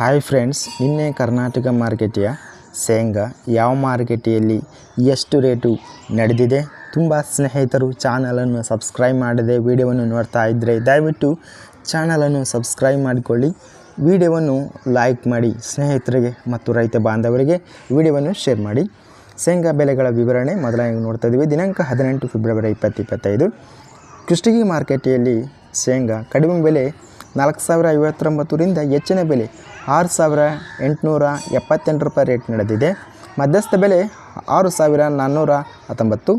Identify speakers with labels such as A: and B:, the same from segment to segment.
A: Hi friends ನಿನ್ನೆ ಕರ್ನಾಟಕ ಮಾರ್ಕೆಟಿಯ ಶೇಂಗಾ ಯಾವ ಮಾರ್ಕೆಟಿಯಲ್ಲಿ ಎಷ್ಟು ರೇಟು ನಡೆದಿದೆ? ತುಂಬ ಸ್ನೇಹಿತರು ಚಾನಲನ್ನು ಸಬ್ಸ್ಕ್ರೈಬ್ ಮಾಡದೆ ವಿಡಿಯೋವನ್ನು ನೋಡ್ತಾ ಇದ್ದರೆ ದಯವಿಟ್ಟು ಚಾನಲನ್ನು ಸಬ್ಸ್ಕ್ರೈಬ್ ಮಾಡಿಕೊಳ್ಳಿ. ವಿಡಿಯೋವನ್ನು ಲೈಕ್ ಮಾಡಿ ಸ್ನೇಹಿತರಿಗೆ ಮತ್ತು ರೈತ ಬಾಂಧವರಿಗೆ ವಿಡಿಯೋವನ್ನು ಶೇರ್ ಮಾಡಿ. ಶೇಂಗಾ ಬೆಲೆಗಳ ವಿವರಣೆ ಮೊದಲಾಗಿ ನೋಡ್ತಾ ಇದ್ದೀವಿ. ದಿನಾಂಕ ಹದಿನೆಂಟು ಫೆಬ್ರವರಿ ಇಪ್ಪತ್ತು ಇಪ್ಪತ್ತೈದು. ಕೃಷ್ಣಗಿ ಮಾರುಕಟ್ಟೆಯಲ್ಲಿ ಶೇಂಗಾ. ಕಡಿಮೆ ಬೆಲೆ ನಾಲ್ಕು ಸಾವಿರ ಐವತ್ತೊಂಬತ್ತರಿಂದ ಹೆಚ್ಚಿನ ಬೆಲೆ ಆರು ಸಾವಿರ ಎಂಟುನೂರ ಎಪ್ಪತ್ತೆಂಟು ರೂಪಾಯಿ ರೇಟ್ ನಡೆದಿದೆ. ಮಧ್ಯಸ್ಥ ಬೆಲೆ ಆರು ಸಾವಿರ ನಾನ್ನೂರ ಹತ್ತೊಂಬತ್ತು.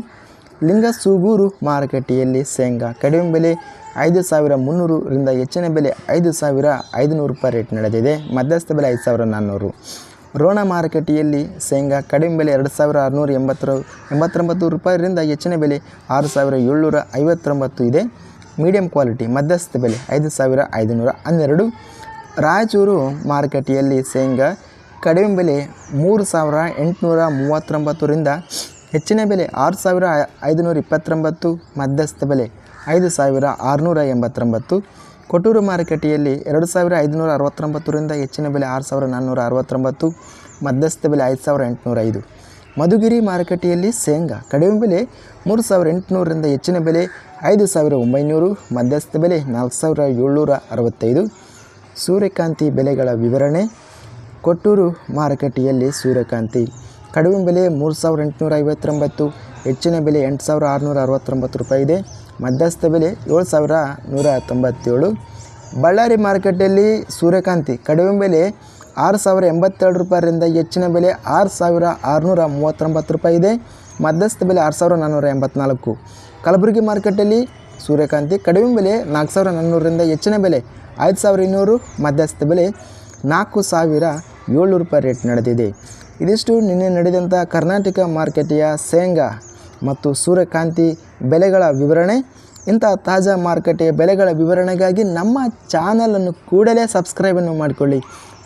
A: ಲಿಂಗಸೂಗೂರು ಮಾರುಕಟ್ಟೆಯಲ್ಲಿ ಶೇಂಗಾ ಕಡಿಮೆ ಬೆಲೆ ಐದು ಸಾವಿರ ಮುನ್ನೂರರಿಂದ ಹೆಚ್ಚಿನ ಬೆಲೆ ಐದು ಸಾವಿರ ಐದುನೂರು ರೂಪಾಯಿ ರೇಟ್ ನಡೆದಿದೆ. ಮಧ್ಯಸ್ಥ ಬೆಲೆ ಐದು ಸಾವಿರ ನಾನ್ನೂರು. ರೋಣ ಮಾರುಕಟ್ಟೆಯಲ್ಲಿ ಶೇಂಗಾ ಕಡಿಮೆ ಬೆಲೆ ಎರಡು ಸಾವಿರ ಆರುನೂರ ಎಂಬತ್ತರ ಎಂಬತ್ತೊಂಬತ್ತು ರೂಪಾಯಿರಿಂದ ಹೆಚ್ಚಿನ ಬೆಲೆ ಆರು ಸಾವಿರ ಏಳ್ನೂರ ಐವತ್ತೊಂಬತ್ತು ಇದೆ. ಮೀಡಿಯಂ ಕ್ವಾಲಿಟಿ, ಮಧ್ಯಸ್ಥ ಬೆಲೆ ಐದು ಸಾವಿರ ಐದುನೂರ ಹನ್ನೆರಡು. ರಾಯಚೂರು ಮಾರುಕಟ್ಟೆಯಲ್ಲಿ ಶೇಂಗಾ ಕಡಿಮೆ ಬೆಲೆ ಮೂರು ಸಾವಿರ ಎಂಟುನೂರ ಮೂವತ್ತೊಂಬತ್ತರಿಂದ ಹೆಚ್ಚಿನ ಬೆಲೆ ಆರು ಸಾವಿರ ಐದುನೂರ ಇಪ್ಪತ್ತೊಂಬತ್ತು. ಮಧ್ಯಸ್ಥ ಬೆಲೆ ಐದು ಸಾವಿರ ಆರುನೂರ ಎಂಬತ್ತೊಂಬತ್ತು. ಕೊಟ್ಟೂರು ಮಾರುಕಟ್ಟೆಯಲ್ಲಿ ಎರಡು ಸಾವಿರ ಐದುನೂರ ಅರವತ್ತೊಂಬತ್ತರಿಂದ ಹೆಚ್ಚಿನ ಬೆಲೆ ಆರು ಸಾವಿರ ನಾನ್ನೂರ ಅರವತ್ತೊಂಬತ್ತು. ಮಧ್ಯಸ್ಥ ಬೆಲೆ ಐದು ಸಾವಿರ ಎಂಟುನೂರ ಐದು. ಮಧುಗಿರಿ ಮಾರುಕಟ್ಟೆಯಲ್ಲಿ ಶೇಂಗಾ. ಕಡಿಮೆ ಬೆಲೆ ಮೂರು ಸಾವಿರ ಎಂಟುನೂರರಿಂದ ಹೆಚ್ಚಿನ ಬೆಲೆ ಐದು ಸಾವಿರ ಒಂಬೈನೂರು, ಮಧ್ಯಸ್ಥ ಬೆಲೆ ನಾಲ್ಕು ಸಾವಿರ ಏಳ್ನೂರ ಅರವತ್ತೈದು. ಸೂರ್ಯಕಾಂತಿ ಬೆಲೆಗಳ ವಿವರಣೆ. ಕೊಟ್ಟೂರು ಮಾರುಕಟ್ಟೆಯಲ್ಲಿ ಸೂರ್ಯಕಾಂತಿ. ಕಡಿಮೆ ಬೆಲೆ ಮೂರು ಸಾವಿರ ಎಂಟುನೂರ ಐವತ್ತೊಂಬತ್ತು ಹೆಚ್ಚಿನ ಬೆಲೆ ಎಂಟು ಸಾವಿರ ಆರುನೂರ ಅರವತ್ತೊಂಬತ್ತು ರೂಪಾಯಿ ಇದೆ. ಮಧ್ಯಸ್ಥ ಬೆಲೆ ಏಳು ಸಾವಿರ ನೂರ ತೊಂಬತ್ತೇಳು. ಬಳ್ಳಾರಿ ಮಾರುಕಟ್ಟೆಯಲ್ಲಿ ಸೂರ್ಯಕಾಂತಿ. ಕಡಿಮೆ ಬೆಲೆ ಆರು ಸಾವಿರ ಎಂಬತ್ತೆರಡು ರೂಪಾಯಿಯಿಂದ ಹೆಚ್ಚಿನ ಬೆಲೆ ಆರು ಸಾವಿರ ಆರುನೂರ ಮೂವತ್ತೊಂಬತ್ತು ರೂಪಾಯಿ ಇದೆ. ಮಧ್ಯಸ್ಥ ಬೆಲೆ ಆರು ಸಾವಿರ ನಾನ್ನೂರ ಎಂಬತ್ನಾಲ್ಕು. ಕಲಬುರಗಿ ಮಾರುಕಟ್ಟೆಯಲ್ಲಿ ಸೂರ್ಯಕಾಂತಿ ಕಡಿಮೆ ಬೆಲೆ ನಾಲ್ಕು ಸಾವಿರ ನಾನ್ನೂರರಿಂದ ಹೆಚ್ಚಿನ ಬೆಲೆ ಐದು ಸಾವಿರ ಇನ್ನೂರು. ಮಧ್ಯಸ್ಥ ಬೆಲೆ ನಾಲ್ಕು ಸಾವಿರ ಏಳು ರೂಪಾಯಿ ರೇಟ್ ನಡೆದಿದೆ. ಇದಿಷ್ಟು ನಿನ್ನೆ ನಡೆದಂಥ ಕರ್ನಾಟಕ ಮಾರುಕಟ್ಟೆಯ ಶೇಂಗಾ ಮತ್ತು ಸೂರ್ಯಕಾಂತಿ ಬೆಲೆಗಳ ವಿವರಣೆ. ಇಂಥ ತಾಜಾ ಮಾರುಕಟ್ಟೆಯ ಬೆಲೆಗಳ ವಿವರಣೆಗಾಗಿ ನಮ್ಮ ಚಾನಲನ್ನು ಕೂಡಲೇ ಸಬ್ಸ್ಕ್ರೈಬನ್ನು ಮಾಡಿಕೊಳ್ಳಿ.